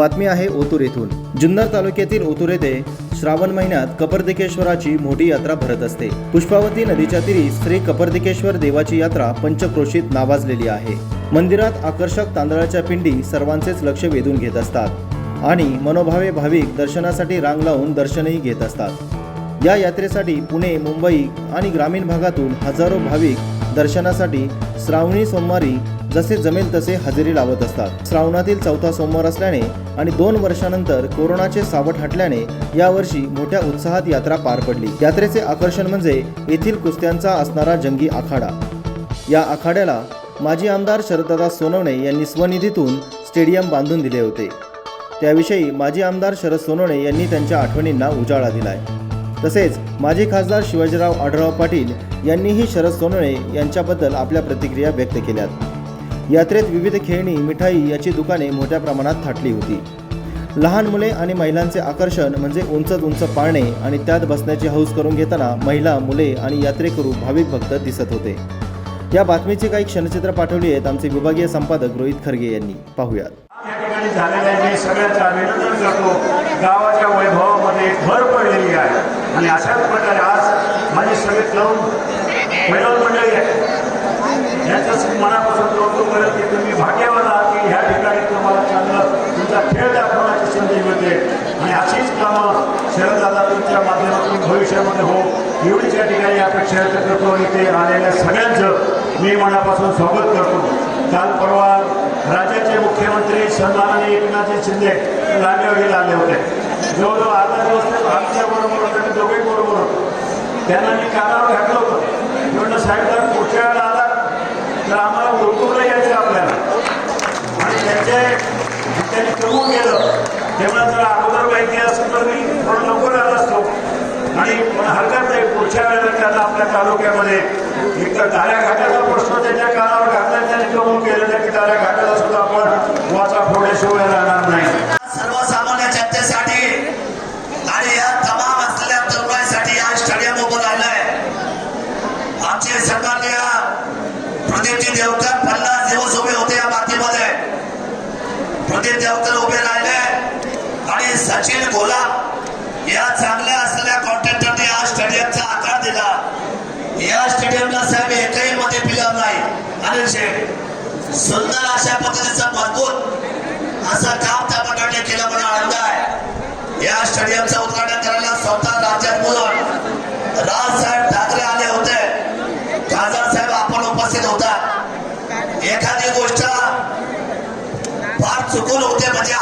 बातमी आहे ओतूर येथून. जुन्नर तालुक्यातील ओतूर येथे श्रावण महिन्यात कपर्दिकेश्वराची मोठी यात्रा भरत असते. पुष्पावती नदीच्या तीरी श्री कपर्दिकेश्वर देवाची यात्रा पंचक्रोशीत नावाजलेली आहे. मंदिरात आकर्षक तांदळाच्या पिंडी सर्वांचेच लक्ष वेधून घेत असतात आणि मनोभावे भाविक दर्शनासाठी रांग लावून दर्शनही घेत असतात. या यात्रेसाठी पुणे मुंबई आणि ग्रामीण भागातून हजारो भाविक दर्शनासाठी श्रावणी सोमवारी जसे जमेल तसे हजेरी लावत असतात. श्रावणातील चौथा सोमवार असल्याने आणि दोन वर्षानंतर कोरोनाचे सावट हटल्याने यावर्षी मोठ्या उत्साहात यात्रा पार पडली. यात्रेचे आकर्षण म्हणजे येथील कुस्त्यांचा असणारा जंगी आखाडा. या आखाड्याला माजी आमदार शरददादा सोनवणे यांनी स्वनिधीतून स्टेडियम बांधून दिले होते. त्याविषयी माजी आमदार शरद सोनवणे यांनी त्यांच्या आठवणींना उजाळा दिलाय. तसेच माजी खासदार शिवाजीराव आढळराव पाटील यांनीही शरद सोनवणे यांच्याबद्दल आपल्या प्रतिक्रिया व्यक्त केल्यात. यात्रेत विविध खेळणी मिठाई याची दुकाने मोठ्या प्रमाणात थाटली होती. लहान मुले आणि महिलांचे आकर्षण म्हणजे उंच उंच पाळणे आणि त्यात बसण्याची हौस करून घेताना महिला मुले आणि यात्रेकरू भाविक भक्त दिसत होते. या बातमीची काही क्षणचित्र पाठवली आहेत आमचे विभागीय संपादक रोहित खरगे यांनी. पाहूयात. अभिनंदन करतो गावाच्या वैभवामध्ये भर पडलेली आहे. आणि अशाच प्रकारे आज माझी सगळे तरुण पैलवान मंडळी आहे ह्याच्याच मनापासून कौतुक करत की तुम्ही भाग्यवान आहात की ह्या ठिकाणी तुम्हाला चांगलं तुमचा खेळ दाखवण्याची संधी मिळते. आणि अशीच कामं शरददादा तुमच्या माध्यमातून भविष्यामध्ये हो. एवढीच या ठिकाणी अपेक्षा व्यक्त करतो आणि ते आलेल्या सगळ्यांचं मी मनापासून स्वागत करतो. काल परवा राज्याचे मुख्यमंत्री सन्माननीय एकनाथजी शिंदे लांडेवाडीला आले होते. जवळजवळ अर्धा दिवस ते आमच्या बरोबर होते आणि दोघे बरोबर होते. त्यांना मी कानावर घातलं होतं मी म्हणलं साहेब जर पुढच्या वेळेला आला तर आम्हाला ओळखून यायचं आपल्याला आणि त्यांचे त्यांनी कबूल केलं. तेव्हा जर अगोदर माहिती असं तर मी थोडं लवकर आलो असतो. आणि पण हरकत नाही पुढच्या वेळेला त्यांना आपल्या तालुक्यामध्ये एक तर दाऱ्या घाटाचा प्रश्न त्यांच्या कानावर घातला त्यांनी कबूल केलेलं की दाऱ्या घाटाला सुद्धा आपण वाचा फोडल्याशिवाय राहणार नाही. सर्वसामान्य जनतेसाठी आणि या तमाम असलेल्या तरुणाईसाठी स्टेडियम उभं राहिलंय आमचे सन्माननीय प्रदीपजी देवकर पन्नास दिवस उभे होते या मातीमध्ये. प्रदीप देवकर उभे राहिले. आणि सचिन गोला या चांगल्या असलेल्या कॉन्ट्रॅक्टरने या स्टेडियमचा आकार दिला. या स्टेडियमला साहेब एकही मध्ये पिलं नाही. अनिल शेठ सुंदर अशा पद्धतीचा मजबूत असं काम त्या मंडळाने केलं म्हणून आनंद आहे. या स्टेडियमचं उद्घाटन करायला स्वतः राज्यात बोलून राजसाहेब ठाकरे आले होते. खासदार साहेब आपण उपस्थित होता. एखादी गोष्ट चुकून होते म्हणजे